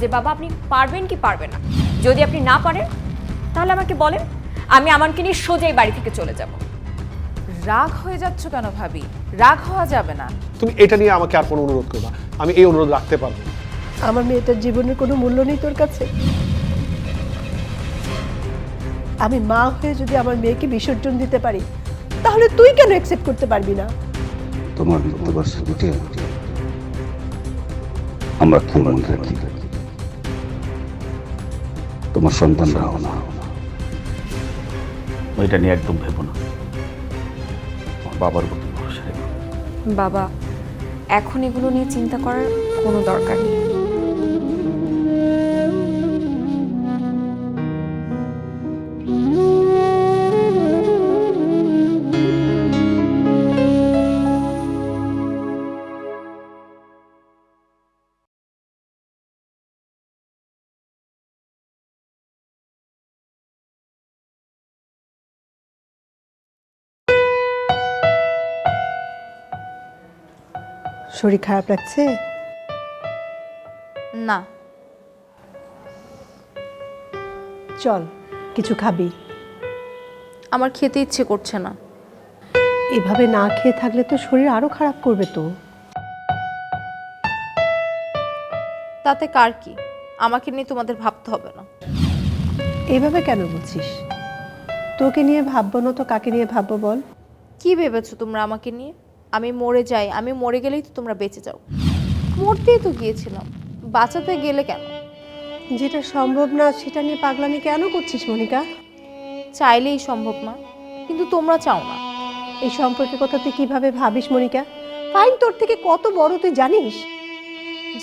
যে বাবা আপনি পারবেন কি পারবেন না। যদি আপনি না পারেন তাহলে আমাকে বলেন আমি আমানকে নিয়ে সোজা এই বাড়ি থেকে চলে যাব। রাগ হয়ে যাচ্ছ কেন ভাবি? রাগ হওয়া যাবে না। তুমি এটা নিয়ে আমাকে আর কোনো অনুরোধ করো না। আমি এই অনুরোধ রাখতে পারব আমার মেয়েটার জীবনের কোনো মূল্য নেই তোর কাছে। আমি মা হয়ে যদি আমার মেয়েকে বিসর্জন দিতে পারি তাহলে তুই কেন অ্যাকসেপ্ট করতে পারবি না? তোমার মৃত্যুবার্ষিকীতে আমরা কি মনে তোমার সন্তানরাও না। ওইটা নিয়ে একদম ভেবো না। বাবার প্রতি ভরসা বাবা, এখন এগুলো নিয়ে চিন্তা করার কোনো দরকার নেই। শরীর খারাপ লাগছে? না। চল কিছু খাবি। আমার খেতে ইচ্ছে করছে না। এভাবে না খেয়ে থাকলে তো শরীর আরও খারাপ করবে তো। তাতে কার কি? আমাকে নিয়ে তোমাদের ভাবতে হবে না। এভাবে কেন বলছিস? তোকে নিয়ে ভাববো না তো কাকে নিয়ে ভাববো বল? কি ভেবেছো তোমরা আমাকে নিয়ে? আমি মরে যাই আমি মরে গেলেই তো তোমরা বেঁচে যাও। মরতেই তো গিয়েছিলাম। বাঁচাতে গেলে কেন? যেটা সম্ভব না সেটা নিয়ে পাগলামি কেন করছিস মনিকা? চাইলেই সম্ভব না কিন্তু তোমরা চাও না। এই সম্পর্কে কথা তুই কীভাবে ভাবিস মনিকা? ফাইন তোর থেকে কত বড় তুই জানিস?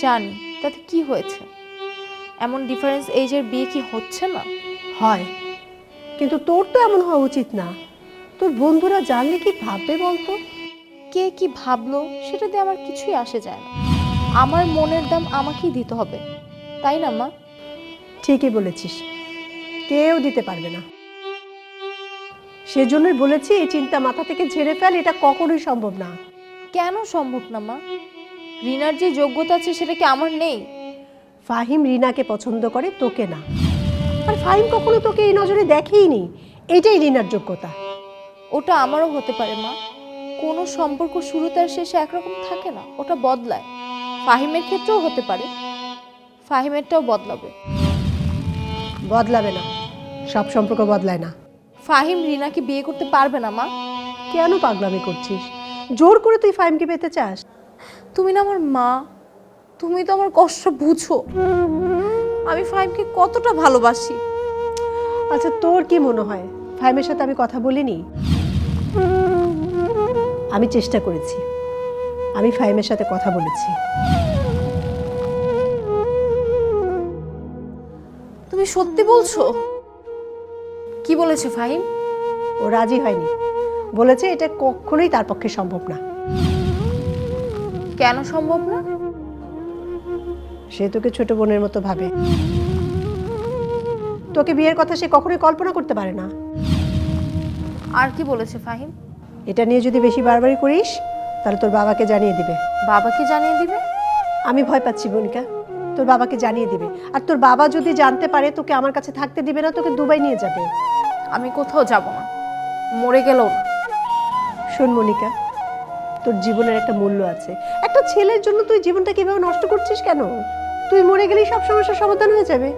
জানি তাতে কি হয়েছে? এমন ডিফারেন্স এইজের বিয়ে কি হচ্ছে না? হয় কিন্তু তোর তো এমন হওয়া উচিত না। তোর বন্ধুরা জানলে কি ভাববে বলতো? কে কি ভাবলো সেটাতে আমার কিছুই আসে যায় না। আমার মনের দাম আমাকেই দিতে হবে তাই না মা? ঠিকই বলেছিস। কেউ দিতে পারবে না। সেজন্যই বলেছি এই চিন্তা মাথা থেকে ঝেড়ে ফেল এটা কখনোই সম্ভব না। কেন সম্ভব না মা? রিনার যে যোগ্যতা আছে সেটা কি আমার নেই? ফাহিম রিনাকে পছন্দ করে তোকে না। আর ফাহিম কখনো তোকে এই নজরে দেখেইনি। এটাই রিনার যোগ্যতা। ওটা আমারও হতে পারে মা। কোনো সম্পর্ক শুরুতে আর শেষে একরকম থাকে না ওটা বদলায়। ফাহিমের ক্ষেত্রেও হতে পারে ফাহিমেরটাও বদলাবে। বদলাবে না সব সম্পর্ক বদলায় না। ফাহিম রিনাকে বিয়ে করতে পারবে না মা। কেন পাগলামি করছিস? জোর করে তুই ফাহিমকে পেতে চাস? তুমি না আমার মা তুমি তো আমার কষ্ট বুঝো। আমি ফাহিমকে কতটা ভালোবাসি। আচ্ছা তোর কি মনে হয়? ফাহিমের সাথে আমি কথা বলিনি? আমি চেষ্টা করেছি। আমি ফাহিমের সাথে কথা বলেছি। তুমি সত্যি বলছো? কি বলেছে ফাহিম? ও রাজি হয়নি। বলেছে এটা কখনোই তার পক্ষে সম্ভব না। কেন সম্ভব না? সে তোকে ছোট বোনের মতো ভাবে। তোকে বিয়ের কথা সে কখনোই কল্পনা করতে পারে না। আর কি বলেছে ফাহিম? এটা নিয়ে যদি বেশি বারবারই করিস তাহলে তোর বাবাকে জানিয়ে দিবে। বাবাকে জানিয়ে দিবে? আমি ভয় পাচ্ছি বনিকা। তোর বাবাকে জানিয়ে দিবে। আর তোর বাবা যদি জানতে পারে তোকে আমার কাছে থাকতে দিবে না তোকে দুবাই নিয়ে যাবে। আমি কোথাও যাব না। মরে গেলেও না। শোন মনিকা তোর জীবনের একটা মূল্য আছে। একটা ছেলের জন্য তুই জীবনটা কীভাবে নষ্ট করছিস কেন? তুই মরে গেলেই সব সমস্যার সমাধান হয়ে যাবে।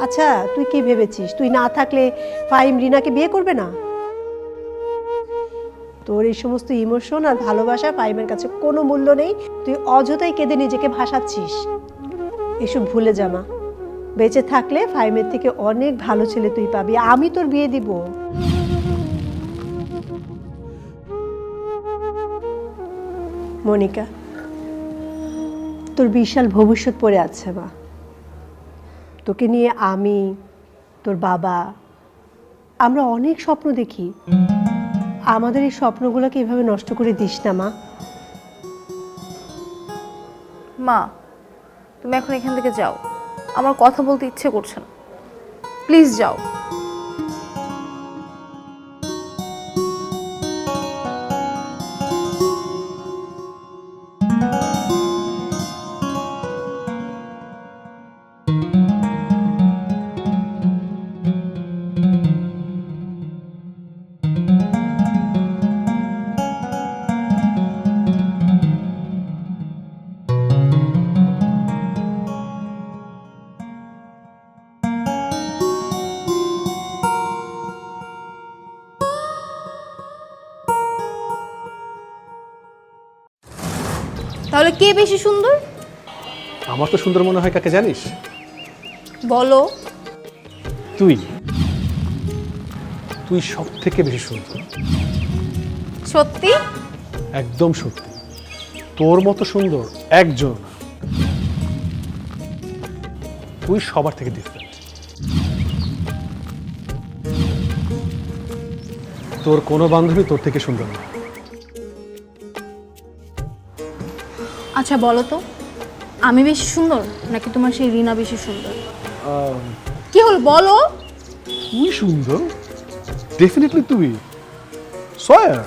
আচ্ছা তুই কি ভেবেছিস? তুই না থাকলে ফাইম রিনাকে বিয়ে করবে না? তোর এই সমস্ত ইমোশন আর ভালোবাসা ফাইমের কাছে কোনো মূল্য নেই। তুই অযথাই কেঁদে নিজেকে ভাসাচ্ছিস। এসব ভুলে জামা বেঁচে থাকলে ফাইমের থেকে অনেক ভালো ছেলে তুই পাবি। আমি তোর বিয়ে দিব। মনিকা, তোর বিশাল ভবিষ্যৎ পড়ে আছে, মা। তোকে নিয়ে আমি, তোর বাবা, আমরা অনেক স্বপ্ন দেখি। আমাদের এই স্বপ্নগুলোকে এভাবে নষ্ট করে দিস না, মা। মা, তুমি এখন এখান থেকে যাও। আমার কথা বলতে ইচ্ছে করছে না। প্লিজ যাও। তাহলে কে বেশি সুন্দর? আমার তো সুন্দর মনে হয় কাকে জানিস? বলো। তুই। তুই সব থেকে বেশি সুন্দর। সত্যি? একদম সত্যি। তোর মতো সুন্দর একজন তুই সবার থেকে ডিফারেন্ট তোর কোনো বান্ধবী তোর থেকে সুন্দর না। আচ্ছা বলো তো আমি বেশি সুন্দর নাকি তোমার সেই রিনা বেশি সুন্দর? কি হল বলো। তুই সুন্দর? ডেফিনেটলি তুই সয়ার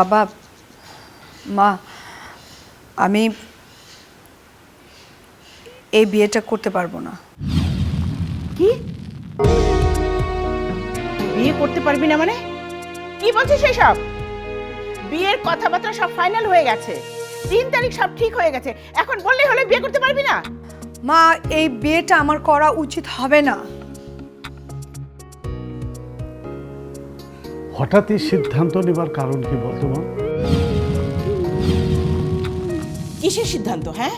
বাবা মা আমি এই বিয়েটা করতে পারব না। কি? বিয়ে করতে পারবি না মানে? কি বলছিস এসব? বিয়ের কথাবার্তা সব ফাইনাল হয়ে গেছে। তিন তারিখ সব ঠিক হয়ে গেছে। এখন বললেই হলে বিয়ে করতে পারবি না? মা এই বিয়েটা আমার করা উচিত হবে না। হঠাৎ এই সিদ্ধান্ত নেবার কারণ কি বলতো মা? কিসের সিদ্ধান্ত হ্যাঁ?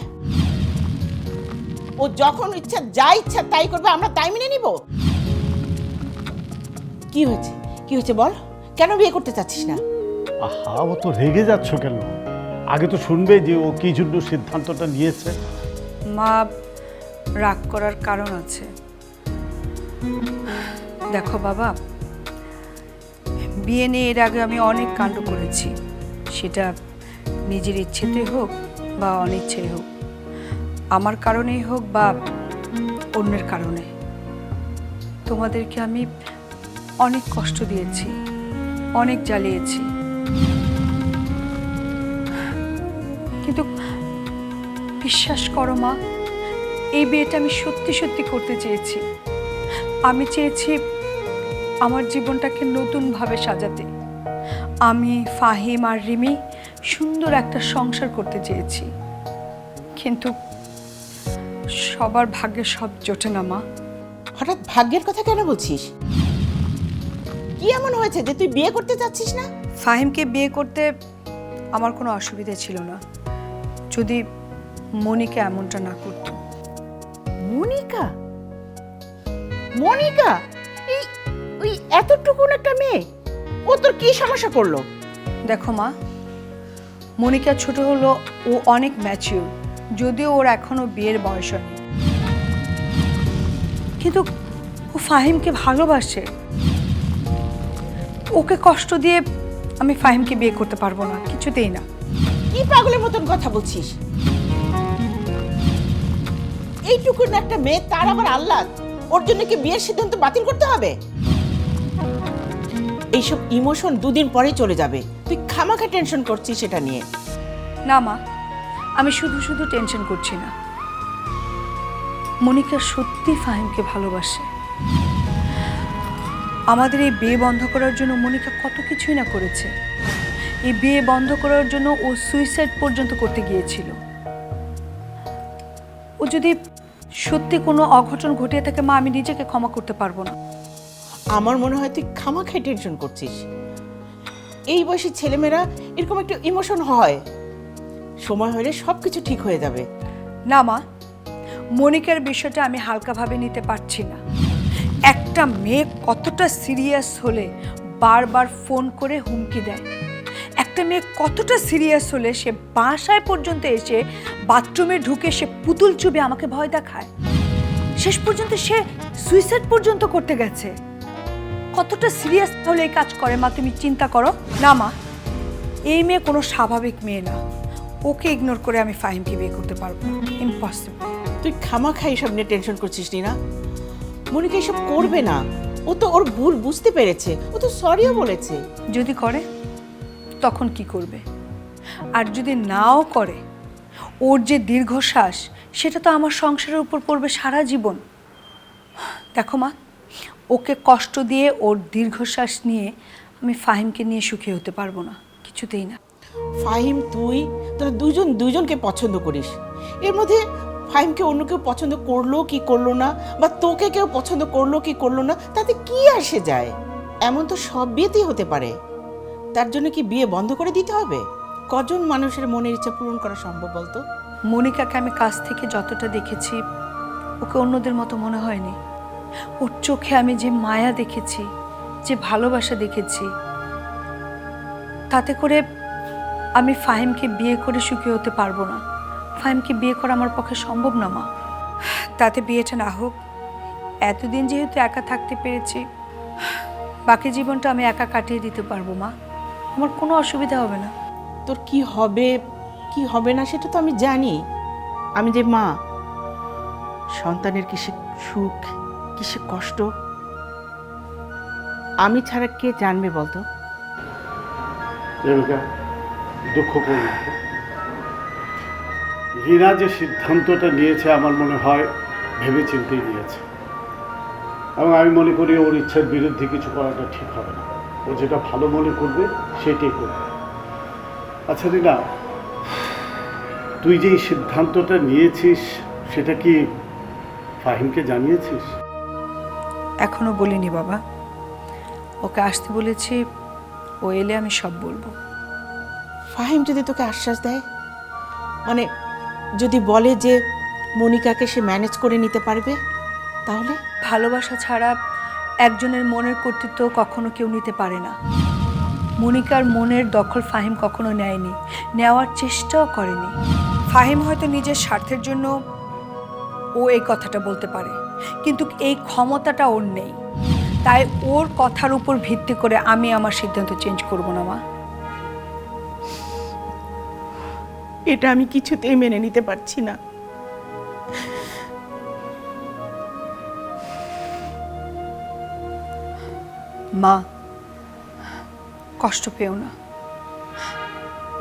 ও যখন ইচ্ছা যা ইচ্ছা তাই করবে আমরা তাই মেনে নিব? কি হয়েছে? কি হয়েছে বল? কেন বিয়ে করতে চাচ্ছিস না? আহা ও তো রেগে যাচ্ছ কেন? আগে তো শুনবে যে ও কি জন্য সিদ্ধান্তটা নিয়েছে। মা রাগ করার কারণ আছে। দেখো বাবা বিয়ে নিয়ে এর আগে আমি অনেক কাণ্ড করেছি। সেটা নিজের ইচ্ছেতে হোক বা অনিচ্ছেই হোক। আমার কারণেই হোক বা অন্যের কারণে। তোমাদেরকে আমি অনেক কষ্ট দিয়েছি, অনেক জ্বালিয়েছি। কিন্তু বিশ্বাস করো মা, এই বিয়েটা আমি সত্যি সত্যি করতে চেয়েছি। আমি চেয়েছি আমার জীবনটাকে নতুনভাবে সাজাতে। আমি ফাহিম আর রিমি সুন্দর একটা সংসার করতে চেয়েছি। কিন্তু সবার ভাগ্যে সব জোটে না মা। হঠাৎ ভাগ্যের কথা কেন বলছিস? কি এমন হয়েছে যে তুই বিয়ে করতে চাচ্ছিস না? ফাহিমকে বিয়ে করতে আমার কোনো অসুবিধা ছিল না। যদি মনিকে এমনটা না করতো। মনিকা? মনিকা? ওই এতটুকুন একটা মেয়ে? ও তোর কি সমস্যা করল? দেখো মা মনিকা ছোট হলো ও অনেক ম্যাচিউর যদিও ওর এখনও বিয়ের বয়স হয়নি। কিন্তু ও ফাহিমকে ভালোবাসে। ওকে কষ্ট দিয়ে আমি ফাহিমকে বিয়ে করতে পারব না কিছুতেই না। কি পাগলের মতন কথা বলছিস? এইটুকুন একটা মেয়ে তার আবার আল্লাহ ওর জন্য কি বিয়ের সিদ্ধান্ত বাতিল করতে হবে? এইসব ইমোশন দুদিন পরেই চলে যাবে। তুই খামাখা টেনশন করছিস সেটা নিয়ে। না মা, আমি শুধু শুধু টেনশন করছি না। মনিকা সত্যি ফাহিমকে ভালোবাসে। আমাদের এই বিয়ে বন্ধ করার জন্য মনিকা কত কিছুই না করেছে। এই বিয়ে বন্ধ করার জন্য ও সুইসাইড পর্যন্ত করতে গিয়েছিল। ও যদি সত্যি কোনো অঘটন ঘটিয়ে থাকে, মা, আমি নিজেকে ক্ষমা করতে পারব না। আমার মনে হয় তুই খামাখাই টেনশন করছিস। এই বয়সী ছেলেমেয়েরা এরকম একটু ইমোশন হয়। সময় হলে সব কিছু ঠিক হয়ে যাবে। না মা, মনিকার বিষয়টা আমি হালকাভাবে নিতে পারছি না। একটা মেয়ে কতটা সিরিয়াস হলে বারবার ফোন করে হুমকি দেয়। একটা মেয়ে কতটা সিরিয়াস হলে সে বাসায় পর্যন্ত এসে বাথরুমে ঢুকে সে পুতুল চুবে আমাকে ভয় দেখায়। শেষ পর্যন্ত সে সুইসাইড পর্যন্ত করতে গেছে। কতটা সিরিয়াস হলে এই কাজ করে? মা তুমি চিন্তা করো। না মা এই মেয়ে কোনো স্বাভাবিক মেয়ে না। ওকে ইগনোর করে আমি ফাহিমকে বিয়ে করতে পারব না। ইম্পসিবল তুই খামাখাই এসব নিয়ে টেনশন করছিস না মনিকা এসব করবে না। ও তো ওর ভুল বুঝতে পেরেছে। ও তো সরিও বলেছে। যদি করে তখন কি করবে? আর যদি নাও করে ওর যে দীর্ঘশ্বাস সেটা তো আমার সংসারের উপর পড়বে সারা জীবন। দেখো মা ওকে কষ্ট দিয়ে ওর দীর্ঘশ্বাস নিয়ে আমি ফাহিমকে নিয়ে সুখী হতে পারব না কিছুতেই না। ফাহিম তুই তোরা দুজন দুজনকে পছন্দ করিস। এর মধ্যে ফাহিমকে অন্য কেউ পছন্দ করল কি করল না বা তোকে কেউ পছন্দ করল কি করল না তাতে কি আসে যায়? এমন তো সব বিয়েতেই হতে পারে। তার জন্য কি বিয়ে বন্ধ করে দিতে হবে? কজন মানুষের মনের ইচ্ছা পূরণ করা সম্ভব বলতো? মনিকাকে আমি কাছ থেকে যতটা দেখেছি ওকে অন্যদের মতো মনে হয়নি। ওর চোখে আমি যে মায়া দেখেছি, যে ভালোবাসা দেখেছি, তাতে করে আমি ফাহিমকে বিয়ে করে সুখী হতে পারব না। ফাহিমকে বিয়ে করা আমার পক্ষে সম্ভব না, মা। তাতে বিয়েটা না হোক, এতদিন যেহেতু একা থাকতে পেরেছি, বাকি জীবনটা আমি একা কাটিয়ে দিতে পারব, মা। আমার কোনো অসুবিধা হবে না। তোর কি হবে কি হবে না সেটা তো আমি জানি। আমি যে মা, সন্তানের কিসে সুখ কিসে কষ্ট? আমি ছাড়া কে জানবে বলতো? দুঃখ করুন রিনা যে সিদ্ধান্তটা নিয়েছে আমার মনে হয় ভেবে চিন্তেই নিয়েছে। এবং আমি মনে করি ওর ইচ্ছার বিরুদ্ধে কিছু করাটা ঠিক হবে না। ও যেটা ভালো মনে করবে, সেটাই করবে। আচ্ছা রিনা, তুই যে সিদ্ধান্তটা নিয়েছিস, সেটা কি ফাহিমকে জানিয়েছিস? এখনও বলিনি বাবা। ওকে আসতে বলেছি ও এলে আমি সব বলব। ফাহিম যদি তোকে আশ্বাস দেয় মানে যদি বলে যে মনিকাকে সে ম্যানেজ করে নিতে পারবে তাহলে? ভালোবাসা ছাড়া একজনের মনের কর্তৃত্ব কখনো কেউ নিতে পারে না। মনিকার মনের দখল ফাহিম কখনো নেয়নি নেওয়ার চেষ্টাও করেনি। ফাহিম হয়তো নিজের স্বার্থের জন্য ও এই কথাটা বলতে পারে। কিন্তু এই ক্ষমতাটা ওর নেই। তাই ওর কথার উপর ভিত্তি করে আমি আমার সিদ্ধান্ত চেঞ্জ করব না মা। এটা আমি কিছুতেই মেনে নিতে পারছি না। মা কষ্ট পেও না।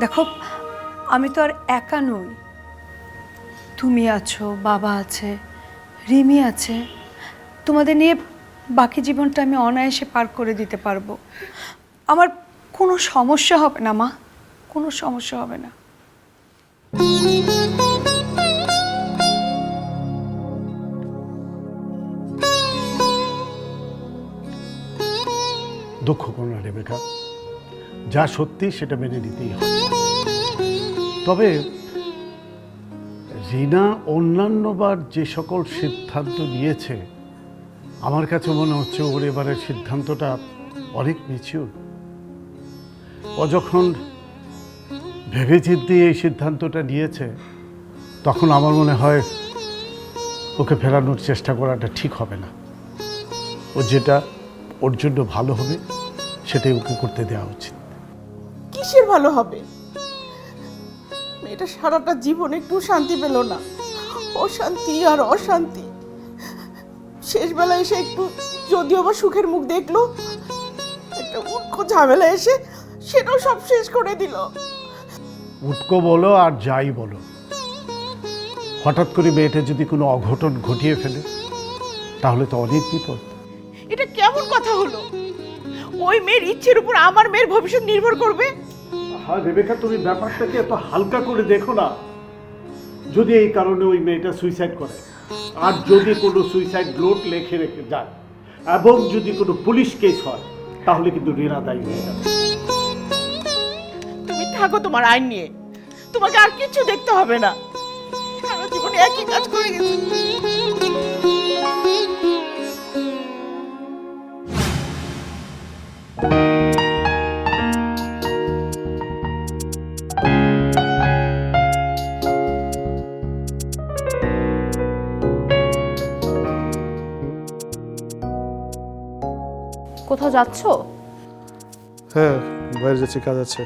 দেখো আমি তো আর একা নই। তুমি আছো বাবা আছে রিমি আছে। তোমাদের নিয়ে বাকি জীবনটা আমি অনায়াসে পার করে দিতে পারব। আমার কোনো সমস্যা হবে না, মা। কোনো সমস্যা হবে না। দুঃখ করো রেবেকা। যা সত্যি সেটা মেনে নিতেই হবে। তবে রিনা অন্যান্যবার যে সকল সিদ্ধান্ত নিয়েছে, আমার কাছে মনে হচ্ছে ওর এবারের সিদ্ধান্তটা অনেক মিছিউর ও যখন ভেবে চিন্তে এই সিদ্ধান্তটা নিয়েছে, তখন আমার মনে হয় ওকে ফেরানোর চেষ্টা করাটা ঠিক হবে না। ও যেটা ওর জন্য ভালো হবে, সেটাই ওকে করতে দেওয়া উচিত। কিসের ভালো হবে? মেয়েটা সারাটা জীবন একটু শান্তি পেল না। অশান্তি আর অশান্তি। শেষবেলায় এসে একটু যদিও বা সুখের মুখ দেখল একটা উৎকো ঝামেলা এসে সেটাও সব শেষ করে দিল। উটকো বলো আর যাই বলো। হঠাৎ করে মেয়েটা যদি কোনো অঘটন ঘটিয়ে ফেলে তাহলে তো অনেক বিপদ। এটা কেমন কথা হলো? ওই মেয়ের ইচ্ছের উপর আমার মেয়ের ভবিষ্যৎ নির্ভর করবে? হ্যাঁ রেবেকা, তুমি ব্যাপারটাকে এত হালকা করে দেখো না। যদি এই কারণে ওই মেয়েটা সুইসাইড করে, আর যদি কোনো সুইসাইড নোট লেখে রেখে যায়, এবং যদি কোনো পুলিশ কেস হয়, তাহলে কিন্তু রিনা দায়ী হয়ে যাবে। তুমি থাকো তোমার আইন নিয়ে। তোমাকে আর কিছু দেখতে হবে না। সারা জীবনে একই কাজ করে গেছে। কোথাও যাচ্ছো? হ্যাঁ বাইরে যাচ্ছি কাজ আছে।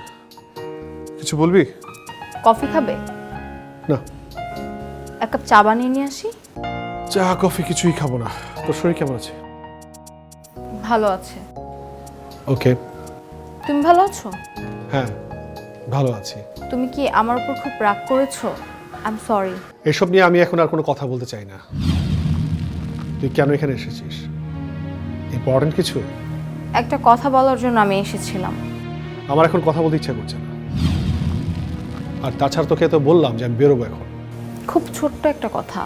কিছু বলবি? কফি খাবে? না। এক কাপ চা বানিয়ে নিয়ে আসি। চা কফি কিছুই খাব না। তোর শরীর কেমন আছে? ভালো আছে। ওকে। তুমি ভালো আছো? হ্যাঁ ভালো আছি। তুমি কি আমার উপর খুব রাগ করেছ? আই এম সরি এসব নিয়ে আমি এখন আর কোনো কথা বলতে চাই না। তুই কেন এখানে এসেছিস? ইম্পর্টেন্ট কিছু? একটা কথা বলার জন্য আমি এসেছিলাম। আমার এখন কথা বলতে ইচ্ছা করছে না। আর তাছাড়া তোকে তো বললাম যে আমি বেরোবো এখন। খুব ছোট্ট একটা কথা।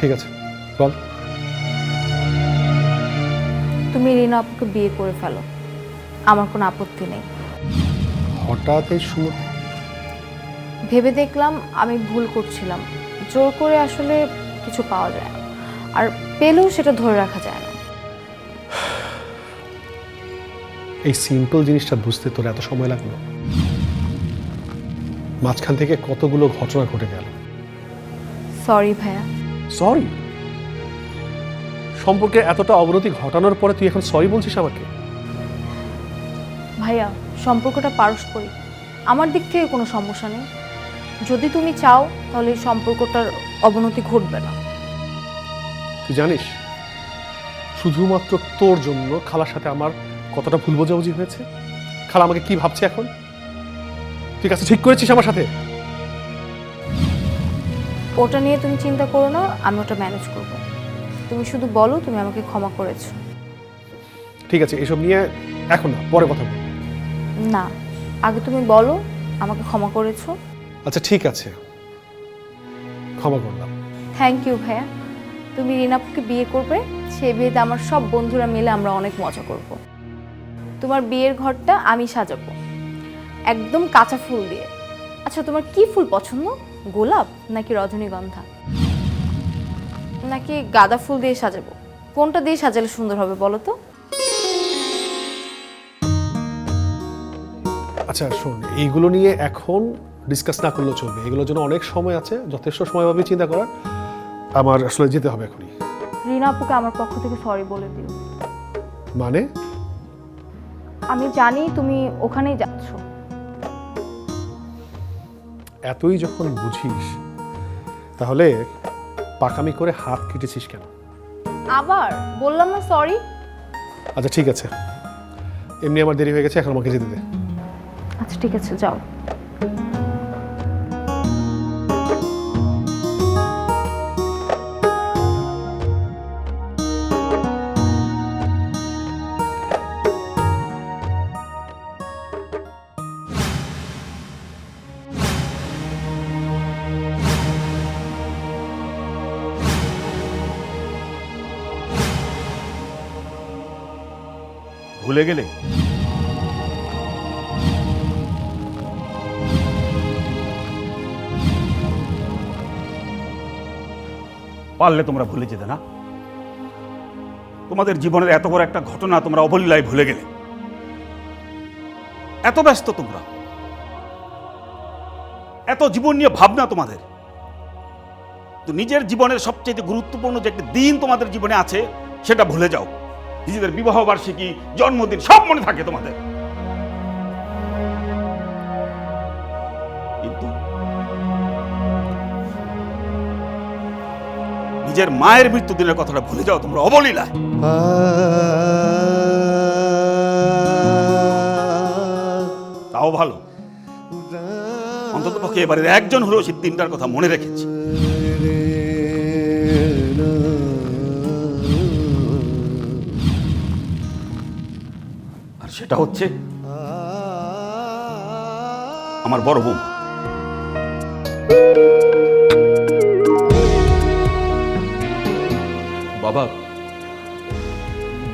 ঠিক আছে বল। তুমি রিনা আপুকে বিয়ে করে ফেলো। আমার কোনো আপত্তি নেই। হঠাৎ এই সময় ভেবে দেখলাম আমি ভুল করছিলাম। জোর করে আসলে কিছু পাওয়া যায় না। আর পেলেও সেটা ধরে রাখা যায় না। এই সিম্পল জিনিসটা বুঝতে তোর এত সময় লাগল? মাঝখান থেকে কতগুলো ঘটনা ঘটে গেল? সরি ভাইয়া। সরি সম্পর্কে এতটা অবনতি ঘটানোর পরে তুই এখন সরি বলছিস আমাকে? ভাইয়া সম্পর্কটা পারস্পরিক। আমার দিক থেকে কোনো সমস্যা নেই। যদি তুমি চাও তাহলে এই সম্পর্কটার অবনতি ঘটবে না। তুই জানিস শুধুমাত্র তোর জন্য খালার সাথে আমার কতটা ভুল বোঝাবুঝি হয়েছে? খালা আমাকে কি ভাবছে এখন? ঠিক আছে ঠিক করেছিস আমার সাথে? ওটা নিয়ে তুমি চিন্তা করো না আমি ওটা ম্যানেজ করব। তুমি শুধু বলো তুমি আমাকে ক্ষমা করেছ। ঠিক আছে এসব নিয়ে এখন না পরে কথা বল না আগে তুমি বলো আমাকে ক্ষমা করেছ। আচ্ছা ঠিক আছে। ক্ষমা করলাম। থ্যাংক ইউ ভাইয়া। তুমি রিনাপুকে বিয়ে করবে সেই বিয়েতে আমার সব বন্ধুরা মিলে আমরা অনেক মজা করব। তোমার বিয়ের ঘরটা আমি সাজাবো। একদম কাঁচা ফুল দিয়ে। আচ্ছা তোমার কি ফুল পছন্দ? গোলাপ নাকি রজনীগন্ধা? নাকি গাঁদা ফুল দিয়ে সাজাবো? কোনটা দিয়ে সাজালে সুন্দর হবে বলো তো? আচ্ছা শোন, এইগুলো নিয়ে এখন ডিসকাস না করলেও চলবে। এগুলোর জন্য অনেক সময় আছে, যথেষ্ট সময় পাবি চিন্তা করার। আমার আসলে যেতে হবে এখনই। রিনা আপুকে আমার পক্ষ থেকে সরি বলে দিও। মানে? আমি জানি তুমি ওখানেই যাচ্ছ। এতই যখন বুঝিস তাহলে পাকামি করে হাত কেটেছিস কেন? আবার? বললাম না সরি? আচ্ছা ঠিক আছে। এমনি আমার দেরি হয়ে গেছে এখন আমাকে যেতে দে। আচ্ছা ঠিক আছে যাও। ভুলে গেলে? পারলে তোমরা ভুলে যেতে না। তোমাদের জীবনের এত বড় একটা ঘটনা তোমরা অবলীলায় ভুলে গেলে। এত ব্যস্ত তোমরা। এত জীবন নিয়ে ভাবনা তোমাদের। নিজের জীবনের সবচেয়ে গুরুত্বপূর্ণ যে একটা দিন তোমাদের জীবনে আছে, সেটা ভুলে যাও। নিজেদের বিবাহ বার্ষিকী, জন্মদিন, সব মনে থাকে তোমাদের। নিজের মায়ের মৃত্যু মৃত্যুদিনের কথাটা ভুলে যাও তোমরা অবলীলায় তাও ভালো। অন্তত পক্ষে এবারে একজন হলেও সেই তিনটার কথা মনে রেখেছে। সেটা হচ্ছে আমার বড় বউ। বাবা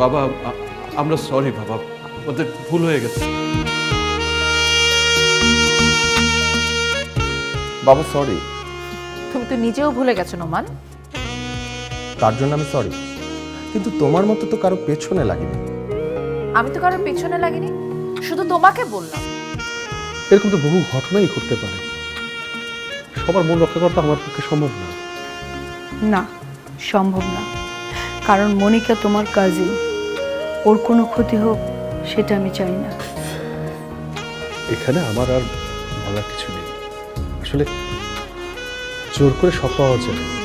বাবা আমরা সরি বাবা ওদের ভুল হয়ে গেছে। বাবা সরি তুমি তো নিজেও ভুলে গেছো নোমান। তার জন্য আমি সরি কিন্তু তোমার মতো তো কারও পেছনে লাগেনি। আমি তো কারোর পেছনে লাগিনি শুধু তোমাকে বললাম। এরকম তো বহু ঘটনাই ঘটতে পারে। সবার মন রক্ষা করা আমার পক্ষে সম্ভব না। না সম্ভব না। কারণ মনিকা তোমার কাজিন ওর কোনো ক্ষতি হোক সেটা আমি চাই না। এখানে আমার আর বলার কিছু নেই। আসলে জোর করে সব পাওয়া যায়।